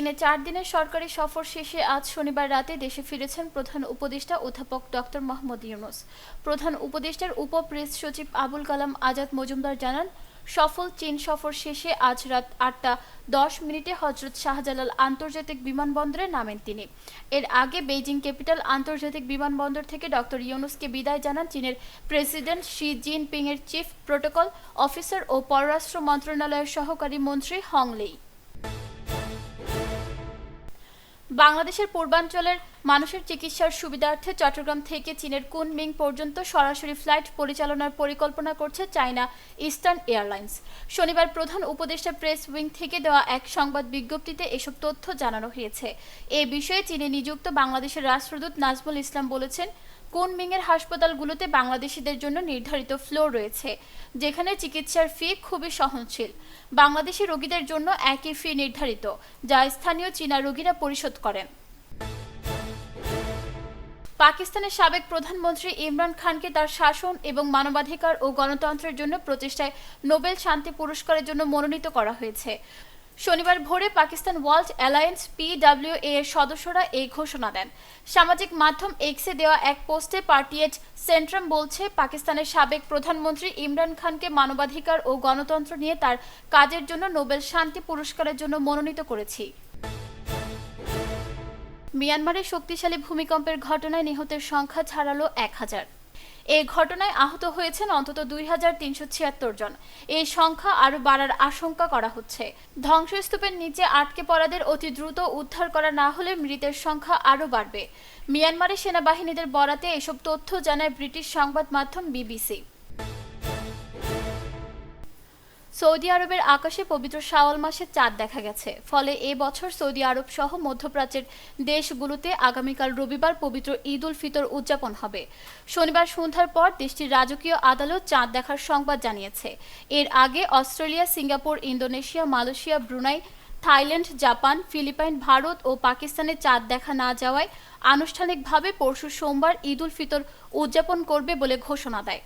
চীনে চার দিনের সরকারি সফর শেষে আজ শনিবার রাতে দেশে ফিরেছেন প্রধান উপদেষ্টা অধ্যাপক ডক্টর মোহাম্মদ ইউনুস। প্রধান উপদেষ্টার উপ প্রেস সচিব আবুল কালাম আজাদ মজুমদার জানান, সফল চীন সফর শেষে আজ রাত আটটা দশ মিনিটে হজরত শাহজালাল আন্তর্জাতিক বিমানবন্দরে নামেন তিনি। এর আগে বেইজিং ক্যাপিটাল আন্তর্জাতিক বিমানবন্দর থেকে ডক্টর ইউনুসকে বিদায় জানান চীনের প্রেসিডেন্ট শি জিনপিং এর চিফ প্রোটোকল অফিসার ও পররাষ্ট্র মন্ত্রণালয়ের সহকারী মন্ত্রী হংলেই বাংলাদেশের পূর্বাঞ্চলের মানুষের চিকিৎসার সুবিধার্থে চট্টগ্রাম থেকে চীনের কুনমিং পর্যন্ত সরাসরি ফ্লাইট পরিচালনার পরিকল্পনা করছে চায়না ইস্টার্ন এয়ারলাইন্স। শনিবার প্রধান উপদেষ্টা প্রেস উইং থেকে দেওয়া এক সংবাদ বিজ্ঞপ্তিতে এসব তথ্য জানানো হয়েছে। এ বিষয়ে চীনে নিযুক্ত বাংলাদেশের রাষ্ট্রদূত নাজমুল ইসলাম বলেছেন কুনমিংয়ের হাসপাতালগুলোতে বাংলাদেশিদের জন্য নির্ধারিত ফ্লোর রয়েছে, যেখানে চিকিৎসার ফি খুবই সহনশীল। বাংলাদেশি রোগীদের জন্য একই ফি নির্ধারিত, যা স্থানীয় চীনা রোগীরা পরিশোধ করেন। পাকিস্তানের সাবেক প্রধানমন্ত্রী ইমরান খানকে তার শাসন এবং মানবাধিকার ও গণতন্ত্রের জন্য প্রচেষ্টায় নোবেল শান্তি পুরস্কারের জন্য মনোনীত করা হয়েছে। শনিবার ভোরে পাকিস্তান ওয়ার্ল্ড অ্যালায়েন্স পিডব্লিউ এর সদস্যরা এই ঘোষণা দেন। সামাজিক মাধ্যম এক্সে দেওয়া এক পোস্টে পার্টিয়েট সেন্ট্রাম বলছে, পাকিস্তানের সাবেক প্রধানমন্ত্রী ইমরান খানকে মানবাধিকার ও গণতন্ত্র নিয়ে তার কাজের জন্য নোবেল শান্তি পুরস্কারের জন্য মনোনীত করেছি। মিয়ানমারের শক্তিশালী ভূমিকম্পের ঘটনায় নিহতের সংখ্যা ছাড়ালো এক হাজার। এই ঘটনায় আহত হয়েছেন অন্তত দুই হাজার তিনশো ছিয়াত্তর জন। এই সংখ্যা আরও বাড়ার আশঙ্কা করা হচ্ছে। ধ্বংসস্তূপের নিচে আটকে পড়াদের অতি দ্রুত উদ্ধার করা না হলে মৃতের সংখ্যা আরও বাড়বে। মিয়ানমারের সেনাবাহিনীদের বরাতে এসব তথ্য জানায় ব্রিটিশ সংবাদ মাধ্যম বিবিসি। সৌদি আরবের আকাশে পবিত্র শাওয়াল মাসে চাঁদ দেখা গেছে। ফলে এ বছর সৌদি আরব সহ মধ্যপ্রাচ্যের দেশগুলোতে আগামীকাল রবিবার পবিত্র ঈদ উল ফিতর উদযাপন হবে। শনিবার সন্ধ্যার পর দেশটির রাজকীয় আদালত চাঁদ দেখার সংবাদ জানিয়েছে। এর আগে Australia, Singapore, Indonesia, Malaysia, Brunei, Thailand, Japan, Philippines, Bharat ও পাকিস্তানে চাঁদ দেখা না যাওয়ায় আনুষ্ঠানিকভাবে পরশু সোমবার ঈদ উল ফিতর উদযাপন করবে বলে ঘোষণা দেয়।